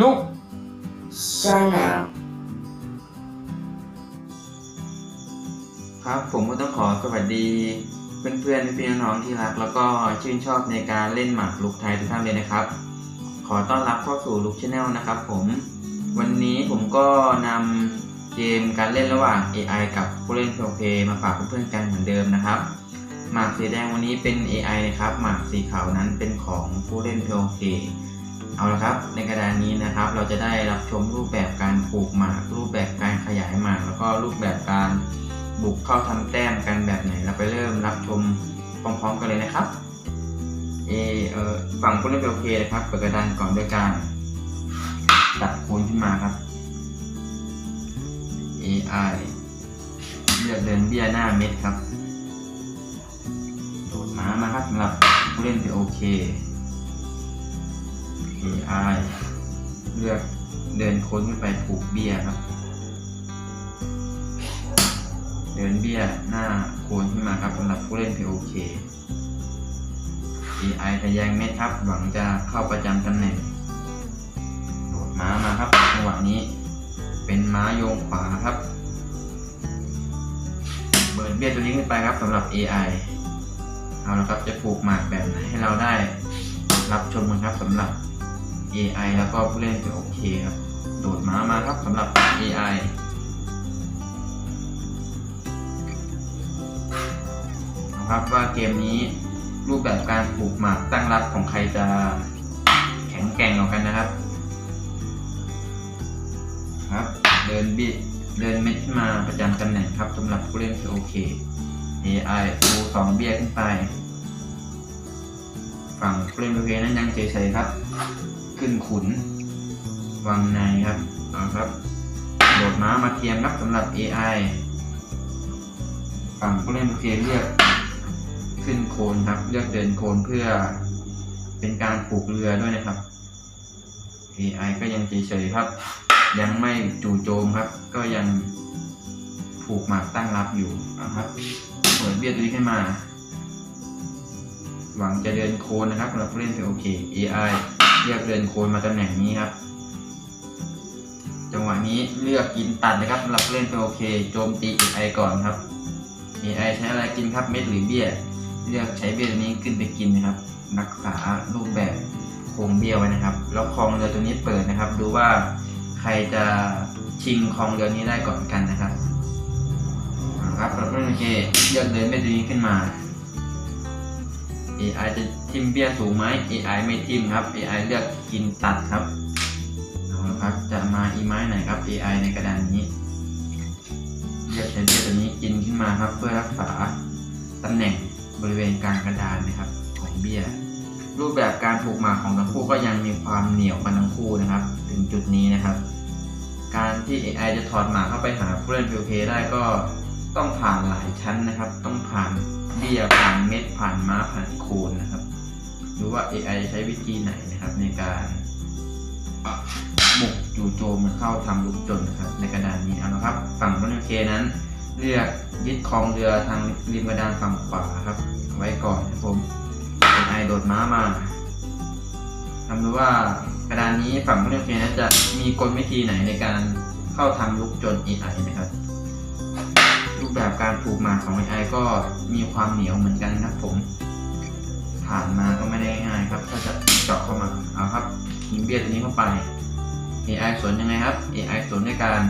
ลุก Channel ครับผมก็ต้องขอสวัสดี เพื่อนๆพี่ๆน้องๆที่รัก แล้วก็ชื่นชอบในการเล่นหมากลุกไทยทุกท่านเลยนะครับ ขอต้อนรับเข้าสู่ลุกชาแนลนะครับผมวันนี้ผมก็นำเกมการเล่นระหว่าง AI กับผู้เล่นเพลย์มาฝากเพื่อนๆกันเหมือนเดิมนะครับหมากสีแดงวันนี้เป็น AI นะครับหมากสีขาวนั้นเป็นของผู้เล่นเพลย์ เอาละครับ ในกระดานนี้นะครับ เราจะได้รับชมรูปแบบการปลูกหมาก รูปแบบการขยายหมาก แล้วก็รูปแบบการบุกเข้าทำแต้มกันแบบไหน เราไปเริ่มรับชมพร้อมๆกันเลยนะครับ เอเอ่อฝั่งผู้เล่นเพลย์นะครับ เปิดกระดานก่อนด้วยการตัดโคนขึ้นมาครับ AI เลือกเดินเบี้ยหน้าเม็ดครับ โดดม้ามาครับสำหรับผู้เล่นที่โอเค AI เลือกเดินค้นขึ้นไปผูกเบี้ยครับ เดินเบี้ยหน้าโคนขึ้นมาครับสำหรับผู้เล่นที่โอเค AI ทะแยงเม็ดครับ หวังจะเข้าประจำตำแหน่ง โดดม้ามาครับจังหวะนี้ เป็นม้าโยงขวาครับ เบิร์นเบี้ยตัวนี้ขึ้นไปครับสำหรับ AI เอาละครับจะปลูกหมากแบบไหนให้เราได้รับชมกันครับสำหรับ AI แล้วก็ผู้เล่นจะโอเคครับ โดดม้ามาครับสำหรับ AI นะครับว่าเกมนี้รูปแบบการปลูกหมากตั้งรับของใครจะแข็งแกร่งกว่ากันนะครับ ครับ เดินบิดเดินเม็ดขึ้นมาประจำตำแหน่งครับสำหรับผู้เล่นที่โอเค AI ปูสองเบี้ยขึ้นไป ฝั่งผู้เล่นโอเคนั้นยังเฉยๆครับ ขึ้นขุนวางในครับเอาครับโดดม้ามาเทียมครับสำหรับ AI ฝั่งผู้เล่นโอเคเลือกขึ้นโคนครับเลือกเดินโคนเพื่อเป็นการปลูกเรือด้วยนะครับ AI ก็ยังเฉยๆครับ ยังไม่จู่โจมครับ ก็ยังผูกหมากตั้งรับอยู่นะครับเปิดเบี้ยตัวนี้ขึ้นมา หวังจะเดินโคนนะครับสำหรับผู้เล่นโอเค AI เลือกเดินโคนมาตำแหน่งนี้ครับ จังหวะนี้เลือกกินตัดนะครับสำหรับเล่นที่โอเค โจมตี AI ก่อนครับ AI ใช้อะไรกินครับเม็ดหรือเบี้ย เลือกใช้เบี้ยตัวนี้ขึ้นไปกินนะครับ รักษารูปแบบโครงเบี้ยไว้นะครับ แล้วคลองเรือตัวนี้เปิดนะครับ ดูว่าใครจะชิงคลองเรือนี้ได้ก่อนกันนะครับครับเราก็โอเคเลือกเดินเบี้ยตัวนี้ขึ้นมา AI จะทิมเบี้ยสูงไหม AI ไม่ทิมครับ AI เลือกกินตัดครับเอาละครับ จะมาอีไม้ไหนครับ AI ในกระดานนี้เลือกใช้เบี้ยตัวนี้กินขึ้นมาครับ เพื่อรักษาตำแหน่งบริเวณกลางกระดานนะครับของเบี้ย รูปแบบการผูกหมากของทั้งคู่ก็ยังมีความเหนียวกันทั้งคู่นะครับ ถึงจุดนี้นะครับ การที่ AI จะถอดหมากเข้าไปหาผู้เล่น PVP ได้ก็ ต้องผ่านหลายชั้นนะครับ ต้องผ่านเบี้ยผ่านเม็ดผ่านม้าผ่านโคนนะครับดูว่า AI ใช้วิธีไหนนะครับ ในการบุกจู่โจมเข้าทำลุกจนนะครับ ในกระดานนี้เอาละครับ ฝั่งผู้เล่น PVP นั้น เลือกยึดครองเรือทางริมกระดานฝั่งขวาครับ ไว้ก่อนครับผม AI โดดม้ามาทำดูว่ากระดานนี้ฝั่งผู้เล่น PVP นั้นจะมีกลวิธีไหนในการเข้าทำลุกจน AI นะครับ ปแบบการปลูกหมากของ AI ก็มีความเหนียวเหมือนกันครับผม ผ่านมาก็ไม่ได้ง่ายครับถ้าจะเจาะเข้ามาเอาครับยิงเบี้ยตัวนี้เข้าไป AI สวนยังไงครับ AI สวนด้วยการ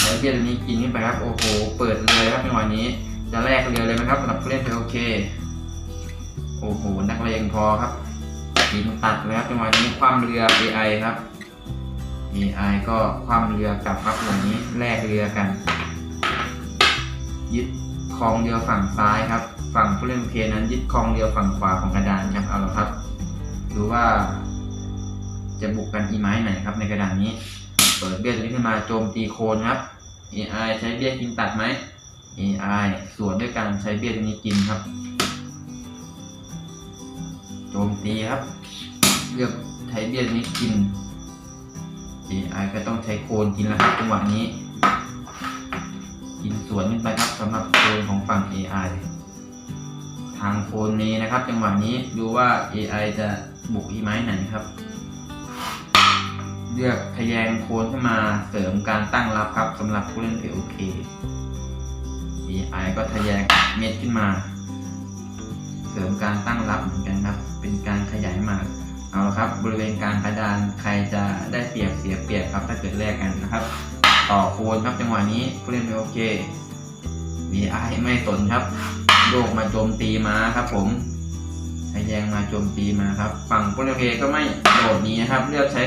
ใช้เบี้ยตัวนี้กินขึ้นไปครับ โอ้โห เปิดเลยครับในวันนี้ จะแลกเรือเลยไหมครับสำหรับผู้เล่นเพลโอเค โอ้โห นักเลงพอครับกินตัดเลยครับจังหวะนี้คว่ำเรือ AI ครับ AI ก็คว่ำเรือกลับครับวันนี้แลกเรือกัน ยึดคลองเรือฝั่งซ้ายครับ ฝั่งผู้เล่นเพนั้นยึดคลองเรือฝั่งขวาของกระดานครับเอาละครับดูว่า จะบุกกันอีไม้ไหนครับ ในกระดานนี้ เปิดเบี้ยตัวนี้ขึ้นมาโจมตีโคนครับ AI ใช้เบี้ยกินตัดไหม AI สวนด้วยการใช้เบี้ยตัวนี้กินครับ โจมตีครับ เลือกใช้เบี้ยตัวนี้กิน AI ก็ต้องใช้โคนกินแล้วครับจังหวะนี้ กินสวนขึ้นไปครับสำหรับโคนของฝั่ง AI ทางโคนนี้นะครับ จังหวะนี้ดูว่า AI จะบุกอีไม้ไหนครับ เลือกทะแยงโคนขึ้นมาเสริมการตั้งรับครับสำหรับผู้เล่น POK AI ก็ทะแยงเม็ดขึ้นมา เสริมการตั้งรับเหมือนกันครับ เป็นการขยายหมากเอาละครับ บริเวณกางกระดานใครจะได้เปรียบเสียเปรียบครับถ้าเกิดแลกกันนะครับ ต่อโคนครับจังหวะนี้ผู้เล่น POK AI ไม่สนครับโยกมาโจมตีมาครับผมทะแยงมาโจมตีมาครับ ฝั่งผู้เล่น POK ก็ไม่โดดนี้นะครับ เลือกใช้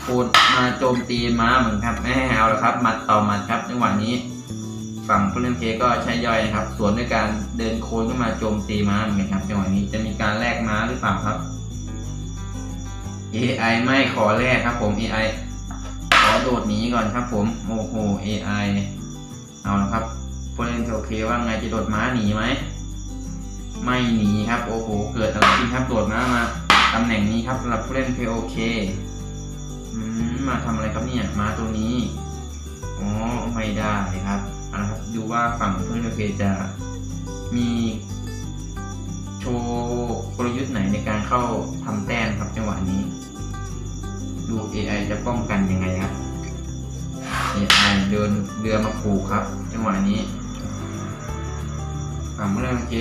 โคนมาโจมตีมาเหมือนครับแม่เอาละครับหมัดต่อหมัดครับจังหวะนี้ฝั่งผู้เล่น POK ก็ใช้ย่อยครับ สวนด้วยการเดินโคนขึ้นมาโจมตีม้าเหมือนกันครับจังหวะนี้จะมีการแลกม้าหรือเปล่าครับ AI ไม่ขอแลกครับผม AI ขอ โดดหนีก่อนครับผม โอ้โห AI เอาละครับผู้เล่นโอเคว่าไงจะโดดม้าหนีไหม ไม่หนีครับ โอ้โห เกิดอะไรขึ้นครับโดดม้ามาตำแหน่งนี้ครับสำหรับผู้เล่น POK อืมมาทำอะไรครับเนี่ยม้าตัวนี้อ๋อไม่ได้ครับเอาละครับดูว่าฝั่งผู้เล่น POK จะมีโชว์กลยุทธ์ไหนในการเข้าทำแต้มครับจังหวะนี้ ดู AI จะป้องกันยังไงครับ AI เดินเรือมาผูกครับ จังหวะนี้ฝั่งเมื่อโอเค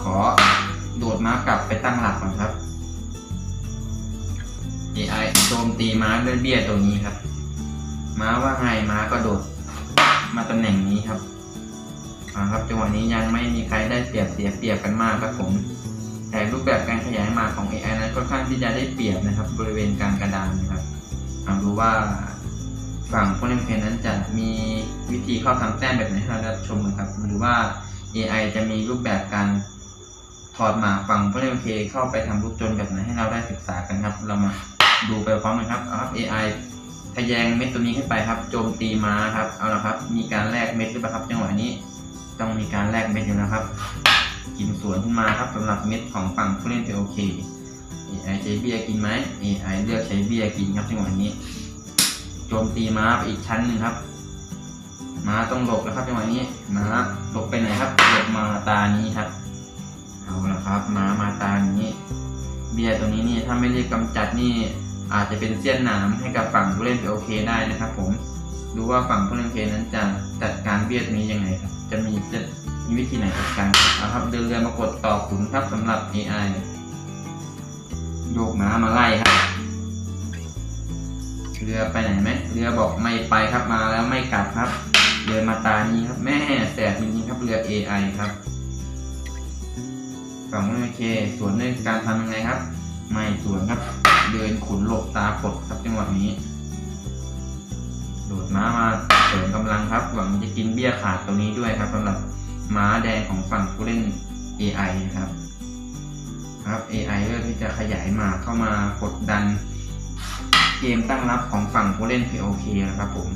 ขอโดดม้ากลับไปตั้งหลักก่อนครับ AI โจมตีม้าด้วยเบี้ยตัวนี้ครับ ม้าว่าไงม้าก็โดดมาตำแหน่งนี้ครับอ่าครับจังหวะนี้ยังไม่มีใครได้เปรียบเสียเปรียบกันมากครับผม แต่รูปแบบการขยายหมากของ AI นั้นค่อนข้างที่จะได้เปรียบนะครับ บริเวณกลางกระดานนะครับดูว่า ฝั่งผู้เล่นเพลนั้นจะมีวิธีเข้าทำแต้มแบบไหนให้เราได้ชมกันครับ หรือว่า AI จะมีรูปแบบการถอดหมากฝั่งผู้เล่นเพลเข้าไปทำลูกจนแบบไหนให้เราได้ศึกษากันครับ เรามาดูไปพร้อมกันครับเอาครับ AI ทะแยงเม็ดตัวนี้ขึ้นไปครับโจมตีม้าครับเอาละครับ มีการแลกเม็ดหรือเปล่าครับจังหวะนี้ต้องมีการแลกเม็ดอยู่นะครับ กินสวนขึ้นมาครับสำหรับเม็ดของฝั่งผู้เล่น POK AI ใช้เบียกินไหม AI เลือกใช้เบียกินครับจังหวะนี้ โจมตีม้าไปอีกชั้นหนึ่งครับ ม้าต้องหลบแล้วครับจังหวะนี้ ม้าหลบไปไหนครับหลบมาตานี้ครับ เอาละครับ ม้ามาตานี้ เบียร์ตัวนี้นี่ถ้าไม่ได้กำจัดนี่ อาจจะเป็นเสี้ยนหนามให้กับฝั่งผู้เล่น POK ได้นะครับ ผม ดูว่าฝั่งผู้เล่น POK นั้นจะจัดการเบียร์ตัวนี้ยังไงครับ จะมีจะมีวิธีไหนจัดการเอาครับ เดินเรือมากดต่อขุนครับสำหรับ AI โยกม้ามาไล่ครับ เรือไปไหนไหมเรือบอกไม่ไปครับมาแล้วไม่กลับครับ เรือมาตานี้ครับ แม่แสบจริงๆครับเรือ AI ครับฝั่งโอเคส่วนด้วยการทำยังไงครับ ไม่สวนครับ เดินขุนหลบตากดครับจังหวะนี้โดดม้ามาเสริมกำลังครับ หวังจะกินเบี้ยขาดตรงนี้ด้วยครับสำหรับม้าแดงของฝั่งผู้เล่น AI นะครับ ครับ AI เลือกที่จะขยายมาเข้ามากดดัน เกมตั้งรับของฝั่งผู้เล่น POK นะครับผม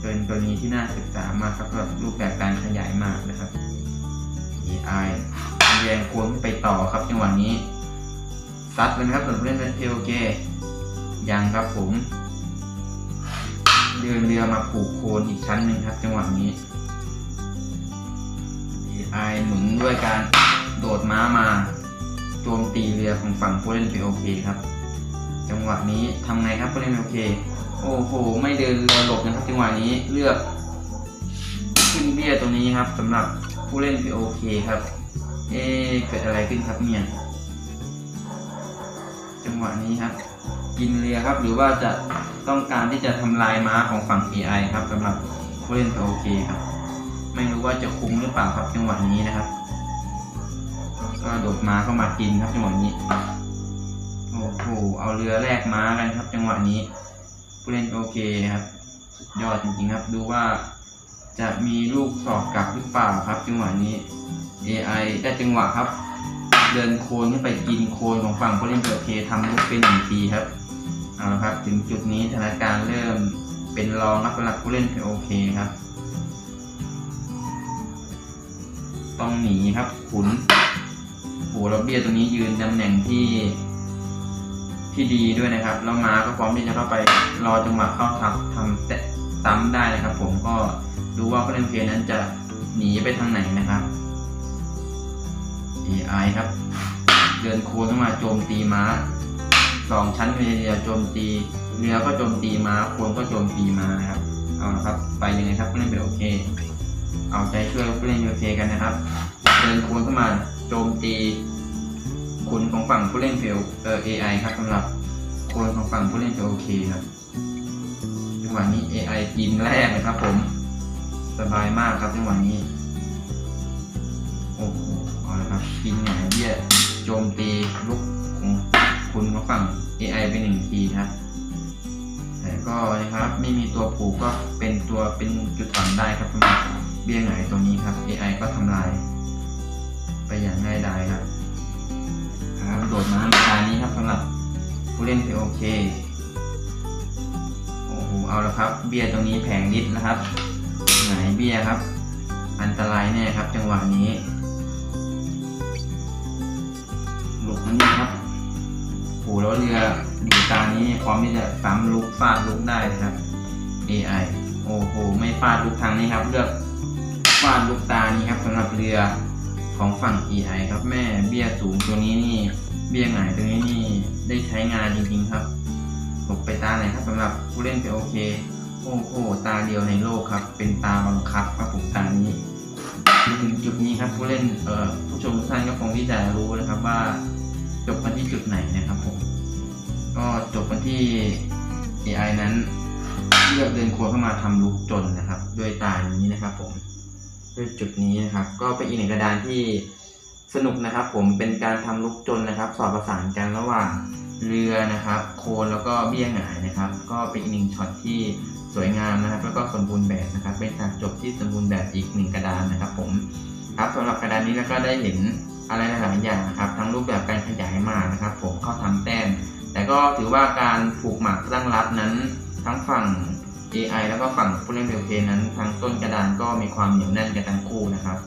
เป็นตัวนี้ที่น่าศึกษามากครับสำหรับรูปแบบการขยายมากนะครับ AI แยงโค้งไปต่อครับจังหวะนี้ซัดเลยนะครับสำหรับผู้เล่น POK ยังครับผมเดินเรือมาผูกโคนอีกชั้นหนึ่งครับจังหวะนี้ AI หมุนด้วยการโดดม้ามาโจมตีเรือของฝั่งผู้เล่น POK ครับ งหวะนี้ทำไงครับผู้เล่น POK โอ้โห ไม่เดินเรือหลบนะครับจังหวะนี้เลือก ขึ้นเบี้ยตัวนี้ครับสำหรับผู้เล่น POK คครับ เอ๊เกิดอะไรขึ้นครับเนี่ย จังหวะนี้ครับ กินเรือครับหรือว่าจะต้องการที่จะทำลายม้าของฝั่ง AI ครับสำหรับผู้เล่น POK คครับ ไม่รู้ว่าจะคุ้มหรือเปล่าครับจังหวะนี้นะครับ ก็โดดม้าเข้ามากินครับจังหวะนี้ หเอาเรือแลกม้ากันครับ จังหวะนี้ ผู้เล่นโอเคครับสุดยอดจริงๆครับ ดูว่าจะมีลูกสอบกลับหรือเปล่าครับ จังหวะนี้ AI ได้จังหวะครับ เดินโคนขึ้นไปกินโคนของฝั่งผู้เล่นโอเคทำลูกเป็นหนึ่งทีครับเอาละครับ ถึงจุดนี้สถานการณ์เริ่มเป็นรองครับสำหรับผู้เล่นโอเคครับ ต้องหนีครับขุนโหเราเบียตรงนี้ยืนตำแหน่งที่ ที่ดีด้วยนะครับแล้วม้าก็พร้อมที่จะเข้าไปรอจังหวะเข้าทับทำแตะซ้ำได้นะครับ ผมก็ดูว่าผู้เล่นเพลนั้นจะหนีไปทางไหนนะครับ AI ครับ เดินโค้งเข้ามาโจมตีม้าสองชั้นเรือโจมตีเรือก็โจมตีม้าโคนก็โจมตีม้านะครับเอาละครับ ไปยังไงครับผู้เล่นเป็นโอเค เอาใจช่วยผู้เล่นเป็นโอเคกันนะครับ เดินโคนเข้ามาโจมตี คุณของฝั่งผู้เล่นเฟลเออ AI ครับสำหรับคนของฝั่งผู้เล่นเฟลโอเคครับจังหวะนี้ AI กินแรกเลยครับผม สบายมากครับจังหวะนี้ โอ้โหเอาละครับกินหงายเบี้ยโจมตีลูกของคุณของฝั่ง AI ไปหนึ่งทีครับแต่ก็นะครับไม่มีตัวผูกก็เป็นตัวเป็นจุดอ่อนได้ครับสำหรับเบี้ยหงายตัวนี้ครับ AI ก็ทำลาย ไปอย่างง่ายดายครับ ครับโดดน้ำตานี้ครับสำหรับผู้เล่น POK โอ้โหเอาละครับ เบี้ยตรงนี้แผงนิดนะครับ ไหงายเบี้ยครับ อันตรายแน่ครับ จังหวะนี้หลบมันนี่ครับโหแล้วเรืออยู่ตานี้พร้อมที่จะซ้ำลุกฟาดลุกได้นะครับ AI โอ้โห ไม่ฟาดลุกทางนี้ครับ เลือกฟาดลุกตานี้ครับสำหรับเรือของฝั่ง AI ครับแม่เบี้ยสูงตัวนี้นี่ เบี้ยหงายตัวนี้นี่ได้ใช้งานจริงๆครับหลบไปตาไหนครับสำหรับผู้เล่นไปโอเค โอ้โหตาเดียวในโลกครับ เป็นตาบังคับครับผมตานี้ถึงจุดนี้ครับผู้เล่นเอ่อผู้ชมทุกท่านก็คงที่จะรู้นะครับว่าจบกันที่จุดไหนนะครับผม ก็จบกันที่ AI นั้นเลือกเดินโค้ดเข้ามาทำลุกจนนะครับ ด้วยตานี้นะครับผมด้วยจุดนี้นะครับ ก็เป็นอีกหนึ่งกระดานที่ สนุกนะครับผมเป็นการทำลุกจนนะครับ สอดประสานกันระหว่างเรือนะครับ โคนแล้วก็เบี้ยหงายนะครับ ก็เป็นอีกหนึ่งช็อตที่สวยงามนะครับ แล้วก็สมบูรณ์แบบนะครับ เป็นฉากจบที่สมบูรณ์แบบอีกหนึ่งกระดานนะครับ ผมครับสำหรับกระดานนี้แล้วก็ได้เห็นอะไรหลายอย่างนะครับ ทั้งรูปแบบการขยายมานะครับ ผมเข้าทำแต้มแต่ก็ถือว่าการผูกหมากตั้งรับนั้น ทั้งฝั่ง AI แล้วก็ฝั่งผู้เล่นเบลเพนั้นทั้งต้นกระดานก็มีความเหนียวแน่นกันทั้งคู่นะครับ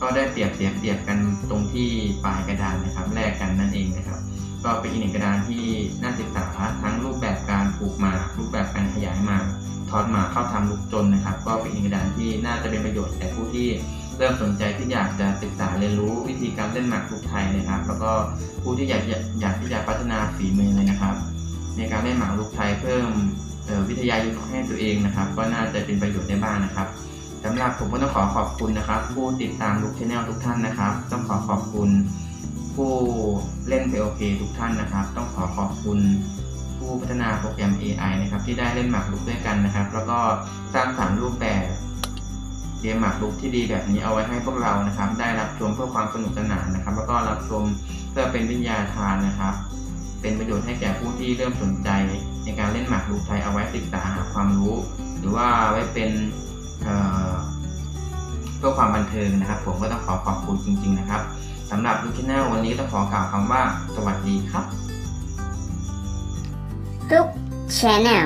ก็ได้เปรียบเสียเปรียบกันตรงที่ปลายกระดานนะครับแลกกันนั่นเองนะครับ ก็เป็นอีกหนึ่งกระดานที่น่าศึกษาทั้งรูปแบบการผูกหมากรูปแบบการขยายหมากทอดหมากเข้าทำลูกจนนะครับ ก็เป็นอีกกระดานที่น่าจะเป็นประโยชน์แก่ผู้ที่เริ่มสนใจที่อยากจะศึกษาเรียนรู้วิธีการเล่นหมากลูกไทยนะครับ แล้วก็ผู้ที่อยากอยากที่จะพัฒนาฝีมือเลยนะครับ ในการเล่นหมากลูกไทยเพิ่มวิทยายุทธให้ตัวเองนะครับ ก็น่าจะเป็นประโยชน์ได้บ้างนะครับ สำหรับผมก็ต้องขอขอบคุณนะครับ ผู้ติดตามลูกชแนลทุกท่านนะครับ ต้องขอขอบคุณ ผู้เล่น POK ทุกท่านนะครับ ต้องขอขอบคุณผู้พัฒนาโปรแกรม AI นะครับที่ได้เล่นหมากรุกด้วยกันนะครับ แล้วก็สร้างสรรค์รูปแบบเกมหมากรุกที่ดีแบบนี้เอาไว้ให้พวกเรานะครับ ได้รับชมเพื่อความสนุกสนานนะครับ แล้วก็รับชมเพื่อเป็นวิทยาทานนะครับ เป็นประโยชน์ให้แก่ผู้ที่เริ่มสนใจ ในการเล่นหมากรุกไทยเอาไว้ศึกษาหาความรู้ หรือว่าไว้เป็น เพื่อความบันเทิงนะครับ ผมก็ต้องขอขอบคุณจริง ๆ นะครับสำหรับลูกชแนลวันนี้ต้องขอกล่าวคำว่า สวัสดีครับ Look Channel